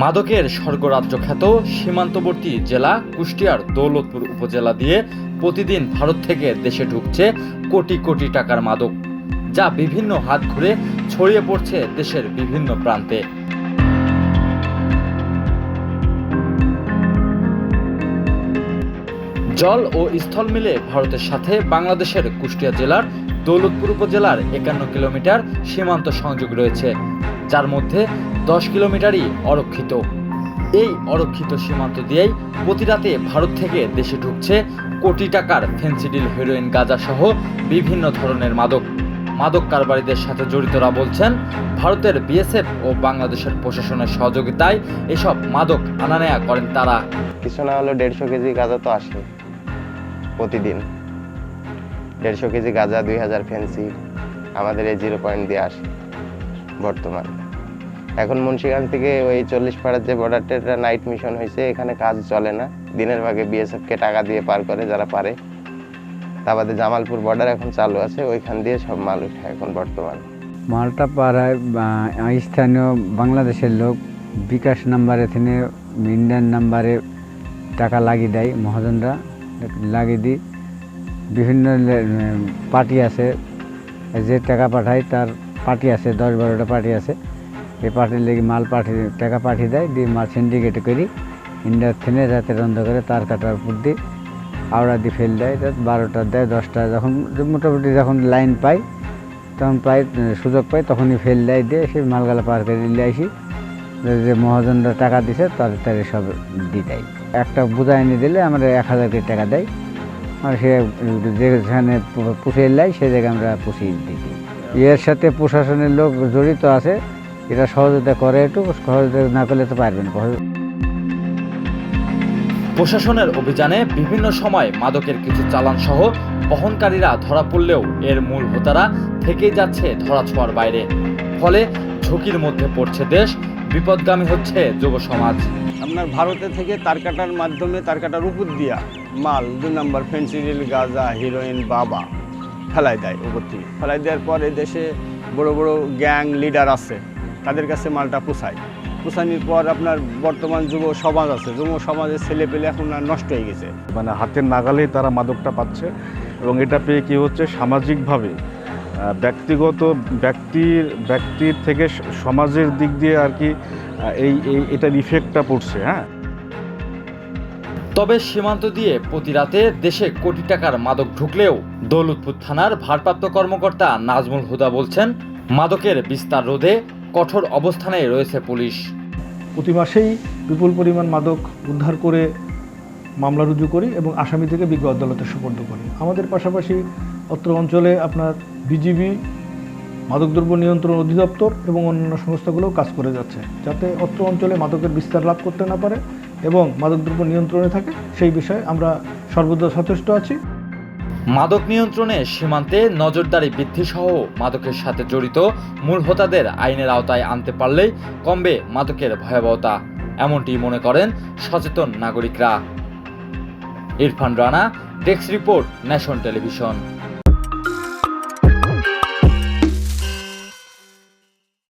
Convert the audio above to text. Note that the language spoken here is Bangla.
মাদকের স্বর্গরাজ্য খ্যাত সীমান্তবর্তী জেলা কুষ্টিয়ার দৌলতপুর উপজেলা দিয়ে প্রতিদিন ভারত থেকে দেশে ঢুকছে কোটি কোটি টাকার মাদক, যা বিভিন্ন হাত ঘুরে ছড়িয়ে পড়ছে দেশের বিভিন্ন প্রান্তে। জল ও স্থল মিলে ভারতের সাথে বাংলাদেশের কুষ্টিয়া জেলার দৌলতপুর উপজেলার একান্ন কিলোমিটার সীমান্ত সংযোগ রয়েছে। যার মধ্যে দশ কিলোমিটারই অরক্ষিত। এই অরক্ষিত সীমান্ত দিয়েই প্রতিরাতে ভারত থেকে দেশে ঢুকছে কোটি টাকার ফেন্সিডিল হেরোইন গাঁজা সহ বিভিন্ন ধরনের মাদক। মাদক কারবারিদের সাথে জড়িতরা বলছেন, ভারতের বিএসএফ ও বাংলাদেশের প্রশাসনের সহযোগিতায় এসব মাদক আনা নেয়া করেন তারা। কিছু না হলেও দেড়শো কেজি গাঁজা তো আসে প্রতিদিন। দেড়শো কেজি গাঁজা দুই হাজার ফেন্সি আমাদের এই জিরো পয়েন্ট দিয়ে আসে। বর্তমান। এখন মুন্সিগঞ্জ থেকে ওই চল্লিশ পাড়ার যে বর্ডারটা নাইট মিশন হয়েছে, এখানে কাজ চলে না। দিনের ভাগে বিএসএফকে টাকা দিয়ে পার করে যারা পারে। তা বাদে জামালপুর বর্ডার এখন চালু আছে, ওইখান দিয়ে সব মাল উঠে এখন বর্তমান। মালটা পাড়ায় স্থানীয় বাংলাদেশের লোক বিকাশ নাম্বারে থেকে ইন্ডিয়ান নাম্বারে টাকা লাগিয়ে দেয়, মহাজনরা লাগিয়ে দিই। বিভিন্ন পার্টি আছে, যে টাকা পাঠায় তার পার্টি আছে, দশ বারোটা পার্টি আছে। এই পার্টির লেগে মাল পাঠিয়ে টাকা পাঠিয়ে দেয়, দিয়ে মাল সিন্ডিকেট করি। ইন্ডিয়ার থেকে রন্ধ করে তার কাটার উপর দিয়ে আওড়া দিয়ে ফেল দেয়, রাত বারোটা দেয়, দশটা যখন মোটামুটি যখন লাইন পাই, তখন পাই সুযোগ পাই, তখনই ফেল দেয়, দিয়ে সেই মালগালা পার করে নিয়ে আসি। যে মহাজনরা টাকা দিছে তাদের তাদের সব দিয়ে দেয়। একটা বোঝা এনে দিলে আমরা এক হাজার টাকা দেয়। আর সে যেখানে পুষিয়ে নেয় সে জায়গায় আমরা পুষিয়ে দিই। এর সাথে প্রশাসনের লোক জড়িত আছে এরা সহযোগিতা করে একটু সহযোগিতা না করলে তো পারবে না। প্রশাসনের অভিযানে বিভিন্ন সময় মাদকের কিছু চালান সহ বহনকারীরা ধরা পড়লেও এর মূল হোতারা থেকেই যাচ্ছে ধরাছোঁয়ার বাইরে। ফলে ঝুঁকির মধ্যে পড়ছে দেশ বিপদগামী হচ্ছে যুব সমাজ। আপনার ভারতে থেকে তারকাটার মাধ্যমে তারকাটার উপর দিয়া মাল দুই নম্বর ফেন্সিডিল গাঁজা হিরোইন বাবা। ফেলাই দেয় উপর থেকে। ফেলাই দেওয়ার পরে দেশে বড় বড় গ্যাং লিডার আছে, তাদের কাছে মালটা পুষায়। পুষানির পর আপনার বর্তমান যুব সমাজ আছে, যুব সমাজের ছেলে পেলে এখন আর নষ্ট হয়ে গেছে। মানে হাতের নাগালেই তারা মাদকটা পাচ্ছে এবং এটা পেয়ে কি হচ্ছে? সামাজিকভাবে ব্যক্তিগত ব্যক্তির ব্যক্তির থেকে সমাজের দিক দিয়ে আর কি এই এটার ইফেক্টটা পড়ছে হ্যাঁ? তবে সীমান্ত দিয়ে প্রতি রাতে দেশে কোটি টাকার মাদক ঢুকলেও দৌলতপুর থানার ভারপ্রাপ্ত কর্মকর্তা নাজমুল হুদা বলছেন, মাদকের বিস্তার রোধে কঠোর অবস্থানে রয়েছে পুলিশ। প্রতি মাসেই বিপুল পরিমাণ মাদক উদ্ধার করে মামলা রুজু করি এবং আসামি থেকে বিজ্ঞ আদালতে সুপর্দ করি। আমাদের পাশাপাশি অত্র অঞ্চলে আপনার বিজিবি মাদকদ্রব্য নিয়ন্ত্রণ অধিদপ্তর এবং অন্যান্য সংস্থাগুলোও কাজ করে যাচ্ছে, যাতে অত্র অঞ্চলে মাদকের বিস্তার লাভ করতে না পারে। এবং মাদকদ্রব্য নিয়ন্ত্রণে থাকে, সেই বিষয়ে আমরা সর্বদা সচেষ্ট আছি। মাদক নিয়ন্ত্রণে সীমান্তে নজরদারি বৃদ্ধি সহ মাদকের সাথে জড়িত মূল হোতাদের আইনের আওতায় আনতে পারলেই কমবে মাদকের ভয়াবহতা, এমনটি মনে করেন সচেতন নাগরিকরা। Irfan Rana, desk report nation television.